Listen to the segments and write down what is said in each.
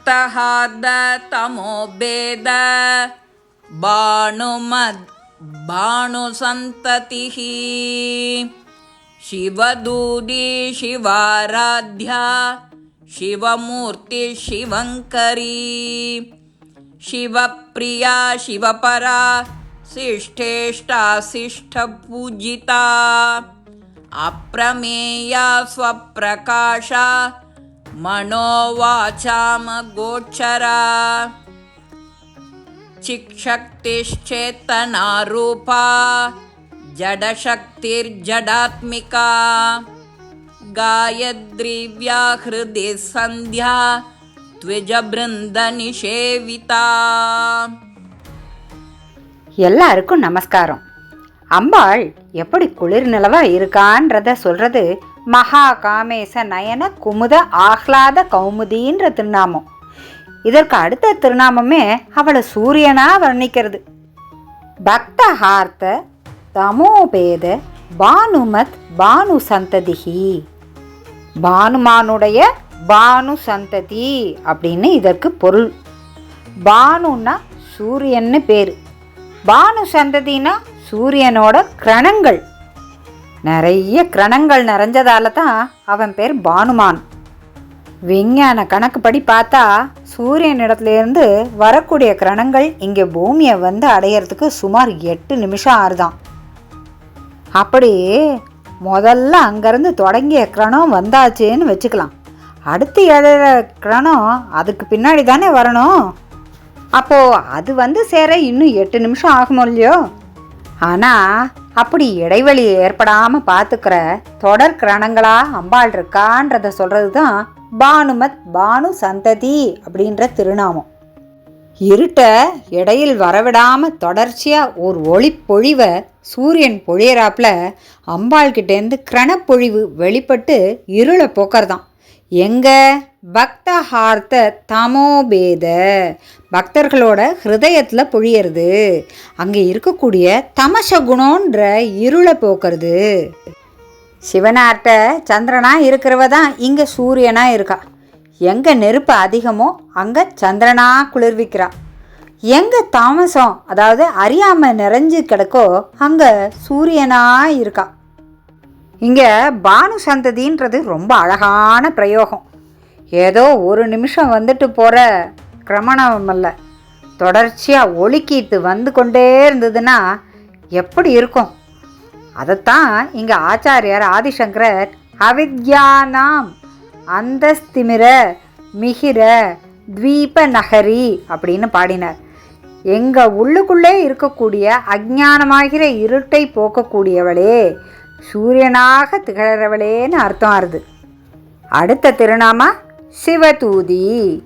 सप्तहार्दतमोभेद बाणुमद् बाणुसन्ततिः शिवदूरी शिवाराध्या शिवमूर्तिशिवङ्करी शिवप्रिया शिवपरा शिष्ठेष्टाशिष्ठपूजिता अप्रमेया स्वप्रकाशा मनोवाचामगोचरा चिक्षक्तिश्चेतनारूपा जडशक्तिर्जडात्मिका गायद्रिव्याहृदि सन्ध्या द्विजबृन्दनिषेविता எல்லாருக்கும் நமஸ்காரம் அம்பாள் எப்படி குளிர் நிலவா இருக்கான்றத சொல்றது மகா காமேச நயன குமுத ஆஹ்லாத கௌமுதின்ற திருநாமம். இதற்கு அடுத்த திருநாமமே அவளை சூரியனா வர்ணிக்கிறது. பக்தஹார்த்த தமோபேத பானுமத் பானு சந்ததிகி பானுமானுடைய பானு சந்ததி அப்படின்னு இதற்கு பொருள். பானுன்னா சூரியன்னு பேர். பானு சந்ததினா சூரியனோட கிரணங்கள். நிறைய கிரணங்கள் நிறைஞ்சதால தான் அவன் பேர் பானுமான். விஞ்ஞான கணக்குப்படி பார்த்தா சூரியனிடத்துலேருந்து வரக்கூடிய கிரணங்கள் இங்கே பூமியை வந்து அடையிறதுக்கு சுமார் எட்டு நிமிஷம் ஆறுதான். அப்படி முதல்ல அங்கேருந்து தொடங்கிய கிரணம் வந்தாச்சுன்னு வச்சுக்கலாம். அடுத்து எழுற கிரணம் அதுக்கு பின்னாடி தானே வரணும்? அப்போது அது வந்து சேர இன்னும் எட்டு நிமிஷம் ஆகுமோ இல்லையோ? ஆனால் அப்படி இடைவெளி ஏற்படாமல் பார்த்துக்கிற தொடர் கிரணங்களா அம்பாள் இருக்கான்றத சொல்கிறது தான் பானுமத் பானு சந்ததி அப்படின்ற திருநாமம். இருட்ட இடையில் வரவிடாமல் தொடர்ச்சியாக ஒரு ஒளி பொழிவை சூரியன் பொழியறாப்புல அம்பாள் கிட்டேருந்து கிரணப்பொழிவு வெளிப்பட்டு இருளை போக்கறதாம். எங்கே? பக்தஹார்த்த தமோபேத. பக்தர்களோட ஹிருதயத்தில் பொழியறது. அங்கே இருக்கக்கூடிய தமச குணோன்ற இருளை போக்குறது. சிவனார்ட்ட சந்திரனா இருக்கிறவ தான் இங்கே சூரியனாக இருக்கா. எங்கே நெருப்பு அதிகமோ அங்கே சந்திரனா குளிர்விக்கிறா. எங்கே தாமசம் அதாவது அறியாமல் நிறைஞ்சு கிடக்கோ அங்கே சூரியனாக இருக்கா. இங்கே பானு சந்ததின்றது ரொம்ப அழகான பிரயோகம். ஏதோ ஒரு நிமிஷம் வந்துட்டு போகிற கிரமணம் அல்ல. தொடர்ச்சியாக ஒழுக்கிட்டு வந்து கொண்டே இருந்ததுன்னா எப்படி இருக்கும்? அதைத்தான் இங்கே ஆச்சாரியார் ஆதிசங்கரர் அவித்யானாம் அந்தஸ்திமிர மிகிர துவீப நகரி அப்படின்னு பாடினார். எங்கள் உள்ளுக்குள்ளே இருக்கக்கூடிய அஜானமாகிற இருட்டை போக்கக்கூடியவளே சூரியனாக திகழறவளேன்னு அர்த்தம் ஆறுது அடுத்த திருநாமா சிவதூதி.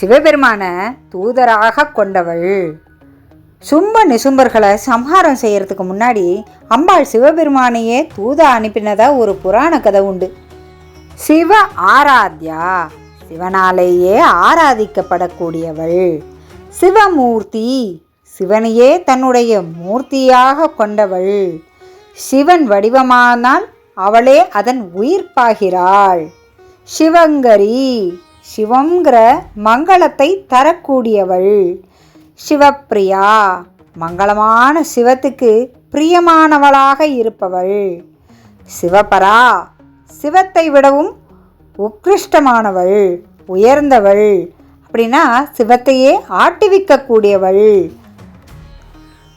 சிவபெருமான தூதராக கொண்டவள். சும்ப நிசும்பர்களை சம்ஹாரம் செய்கிறதுக்கு முன்னாடி அம்பாள் சிவபெருமானையே தூத அனுப்பினதாக ஒரு புராண கதை உண்டு. சிவ ஆராத்யா. சிவனாலேயே ஆராதிக்கப்படக்கூடியவள். சிவமூர்த்தி. சிவனையே தன்னுடைய மூர்த்தியாக கொண்டவள். சிவன் வடிவமானால் அவளே அதன் உயிர்ப்பாகிறாள். சிவங்கரி சிவங்கிற மங்களத்தை தரக்கூடியவள். சிவப்பிரியா மங்களமான சிவத்துக்கு பிரியமானவளாக இருப்பவள். சிவபரா சிவத்தை விடவும் உத்கிருஷ்டமானவள் உயர்ந்தவள் அப்படின்னா சிவத்தையே ஆட்டுவிக்கக்கூடியவள்.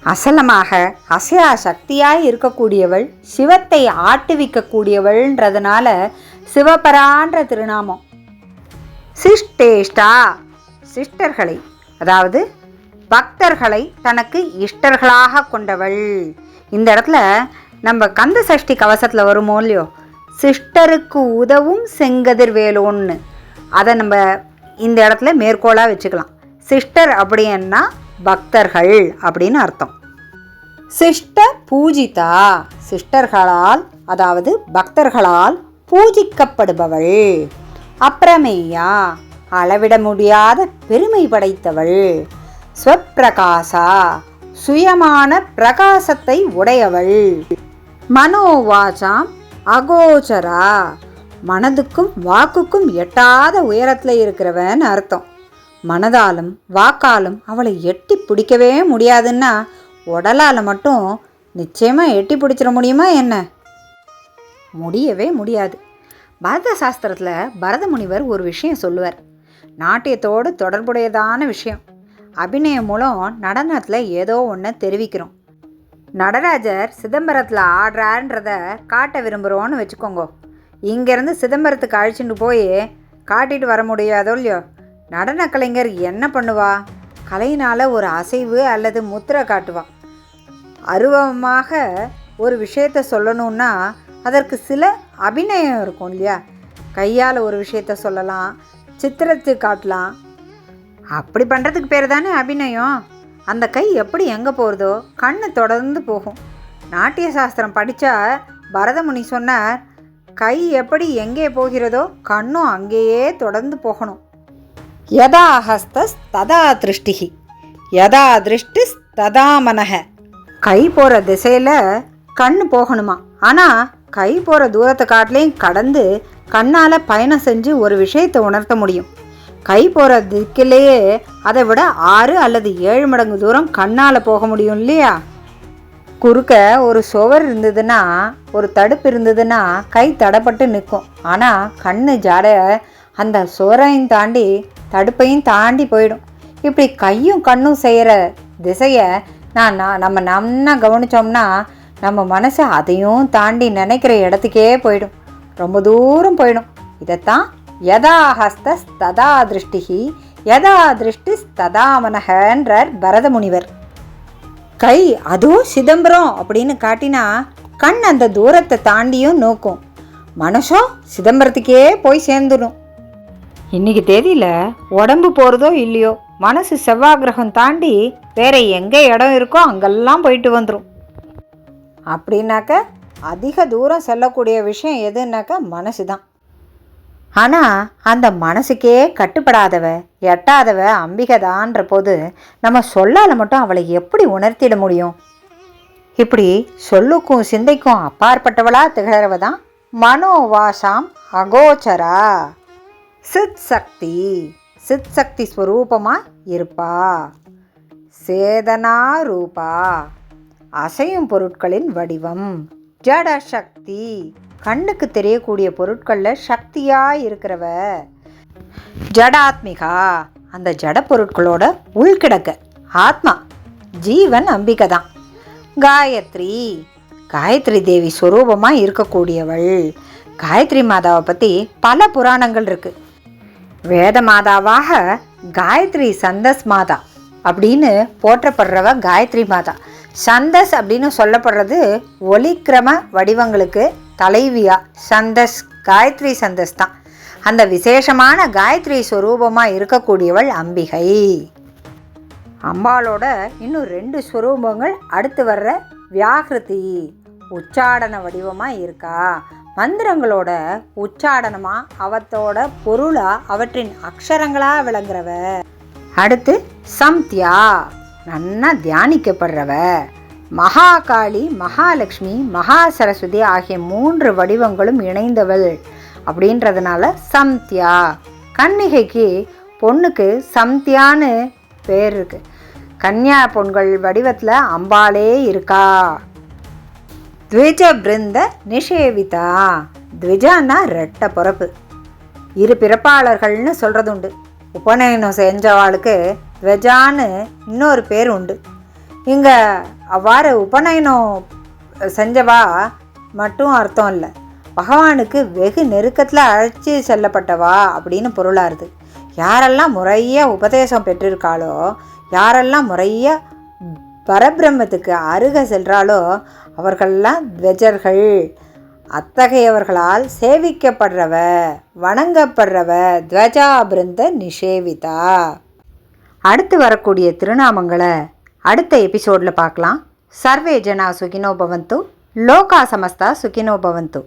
அசலமாக அசையா சக்தியாய் இருக்கக்கூடியவள் சிவத்தை ஆட்டுவிக்கக்கூடியவள்ன்றதுனால சிவபரான்ற திருநாமம். சிஷ்டேஷ்டா சிஷ்டர்களை அதாவது பக்தர்களை தனக்கு இஷ்டர்களாக கொண்டவள். இந்த இடத்துல நம்ம கந்த சஷ்டி கவசத்தில் வருமோ இல்லையோ? சிஸ்டருக்கு உதவும் செங்கதிர்வேலோன்னு அதை நம்ம இந்த இடத்துல மேற்கோளாக வச்சுக்கலாம். சிஸ்டர் அப்படின்னா பக்தர்கள் அப்படின்னு அர்த்தம். சிஷ்ட பூஜிதா சிஸ்டர்களால் அதாவது பக்தர்களால் பூஜிக்கப்படுபவள். அப்புறமேயா அளவிட முடியாத பெருமை படைத்தவள். ஸ்வப்பிரகாசா சுயமான பிரகாசத்தை உடையவள். மனோவாசாம் அகோச்சரா மனதுக்கும் வாக்குக்கும் எட்டாத உயரத்தில் இருக்கிறவன்னு அர்த்தம். மனதாலும் வாக்காலும் அவளை எட்டி பிடிக்கவே முடியாதுன்னா உடலால் மட்டும் நிச்சயமாக எட்டி பிடிச்சிட முடியுமா என்ன? முடியவே முடியாது. பரத சாஸ்திரத்தில் பரத முனிவர் ஒரு விஷயம் சொல்லுவார். நாட்டியத்தோடு தொடர்புடையதான விஷயம். அபிநயம் மூலம் நடனத்தில் ஏதோ ஒன்று தெரிவிக்கிறோம். நடராஜர் சிதம்பரத்தில் ஆடுறாருன்றத காட்ட விரும்புகிறோன்னு வச்சுக்கோங்க. இங்கேருந்து சிதம்பரத்துக்கு அழிச்சுட்டு போய் காட்டிட்டு வர முடியாதோ இல்லையோ நடன கலைஞர் என்ன பண்ணுவா? கலையினால் ஒரு அசைவு அல்லது முத்திரை காட்டுவா. அருவமாக ஒரு விஷயத்த சொல்லணுன்னா அதற்கு சில அபிநயம் இருக்கும் இல்லையா? கையால் ஒரு விஷயத்த சொல்லலாம் சித்திரத்தை காட்டலாம். அப்படி பண்ணுறதுக்கு பேர் தானே அபிநயம். அந்த கை எப்படி எங்கே போகிறதோ கண்ணு தொடர்ந்து போகும். நாட்டிய சாஸ்திரம் படித்தா பரதமுனி சொன்னார் கை எப்படி எங்கே போகிறதோ கண்ணும் அங்கேயே தொடர்ந்து போகணும். யதா ஹஸ்தஸ் ததா திருஷ்டிகி யதா திருஷ்டிஸ் ததா மனக கை போகிற திசையில் கண் போகணுமா? ஆனால் கை போகிற தூரத்தை காட்டிலையும் கடந்து கண்ணால் பயணம் செஞ்சு ஒரு விஷயத்தை உணர்த்த முடியும். கை போகிற திக்கிலேயே அதை விட ஆறு அல்லது ஏழு மடங்கு தூரம் கண்ணால் போக முடியும் இல்லையா? குறுக்க ஒரு சுவர் இருந்ததுன்னா ஒரு தடுப்பு இருந்ததுன்னா கை தடப்பட்டு நிற்கும். ஆனால் கண்ணு ஜாட அந்த சுவரையும் தாண்டி தடுப்பையும் தாண்டி போயிடும். இப்படி கையும் கண்ணும் செய்கிற திசையை நான் நம்ம நன்னா கவனித்தோம்னா நம்ம மனசு அதையும் தாண்டி நினைக்கிற இடத்துக்கே போயிடும். ரொம்ப தூரம் போயிடும். இதைத்தான் யதா ஹஸ்தஸ் ததா திருஷ்டிகி யதா திருஷ்டி ததா மனகன்றார் பரத முனிவர் கை அதுவும் சிதம்பரம் அப்படின்னு காட்டினா கண் அந்த தூரத்தை தாண்டியும் நோக்கும். மனசோ சிதம்பரத்துக்கே போய் சேர்ந்துடும். இன்னைக்கு தேதியில் உடம்பு போகிறதோ இல்லையோ மனசு செவ்வாய் கிரகம் தாண்டி வேற எங்கே இடம் இருக்கோ அங்கெல்லாம் போயிட்டு வந்துடும் அப்படின்னாக்க அதிக தூரம் செல்லக்கூடிய விஷயம் எதுனாக்கா மனசு தான் ஆனால் அந்த மனசுக்கே கட்டுப்படாதவ எட்டாதவ அம்பிகைதான்ற போது நம்ம சொல்லால் மட்டும் அவளை எப்படி உணர்த்திட முடியும்? இப்படி சொல்லுக்கும் சிந்தைக்கும் அப்பாற்பட்டவளா திகழறவ தான் மனோவாசாம் அகோச்சரா. சித் சக்தி சித் சக்தி ஸ்வரூபமாக இருப்பா. சேதனா ரூபா. அசையும் பொருட்களின் வடிவம். ஜட சக்தி கண்ணுக்கு தெரியக்கூடிய பொருட்களில் சக்தியாக இருக்கிறவ ஜடாத்மிகா. அந்த ஜட பொருட்களோட உள்கிடக்க. ஆத்மா. ஜீவன் அம்பிகை தான் காயத்ரி. காயத்ரி தேவி ஸ்வரூபமாக இருக்கக்கூடியவள். காயத்ரி மாதாவை பற்றி பல புராணங்கள் இருக்குது வேத மாதாவாக காயத்ரி சந்தஸ் மாதா அப்படின்னு போற்றப்படுறவ காயத்ரி மாதா. சந்தஸ் அப்படின்னு சொல்லப்படுறது ஒலிக்கிரம வடிவங்களுக்கு தலைவியா. சந்தஸ் காயத்ரி சந்தஸ் தான். அந்த விசேஷமான காயத்ரி ஸ்வரூபமாக இருக்கக்கூடியவள் அம்பிகை. அம்பாளோட இன்னும் ரெண்டு ஸ்வரூபங்கள் அடுத்து வர்ற வியாகிருதி. உச்சாடன வடிவமாக இருக்கா. மந்திரங்களோட உச்சாடனமாக அவத்தோட பொருளாக அவற்றின் அக்ஷரங்களாக விளங்குறவ. அடுத்து சம்தியா. நன்னா தியானிக்கப்படுறவ. மகாகாளி மகாலட்சுமி மகா சரஸ்வதி ஆகிய மூன்று வடிவங்களும் இணைந்தவள். அப்படின்றதுனால சம்தியா. கன்னிகைக்கு பொண்ணுக்கு சம்தியான்னு பேர் இருக்கு. கன்யா பொண்கள் வடிவத்தில் அம்பாளே இருக்கா. த்விஜ பிருந்த நிஷேவிதா. த்விஜான்னா ரெட்ட பிறப்பு. இரு பிறப்பாளர்கள்னு சொல்கிறது உண்டு உபநயனம் செஞ்சவாளுக்கு வெஜான்னு இன்னொரு பேர் உண்டு. இங்கே அவ்வாறு உபநயனம் செஞ்சவா மட்டும் அர்த்தம் இல்லை. பகவானுக்கு வெகு நெருக்கத்தில் அழைச்சி செல்லப்பட்டவா அப்படின்னு பொருளாருது. யாரெல்லாம் முறையாக உபதேசம் பெற்றிருக்காளோ யாரெல்லாம் முறையாக பரபிரம்மத்துக்கு அருக செல்கிறாளோ அவர்களெல்லாம் துவஜர்கள் அத்தகையவர்களால் சேவிக்கப்படுறவ வணங்கப்படுறவ துவஜாபிருந்த நிஷேவிதா. அடுத்து வரக்கூடிய திருநாமங்களை அடுத்த எபிசோடில் பார்க்கலாம். சர்வே ஜனா சுகினோ பவந்து. லோகா சமஸ்தா சுகினோ பவந்து.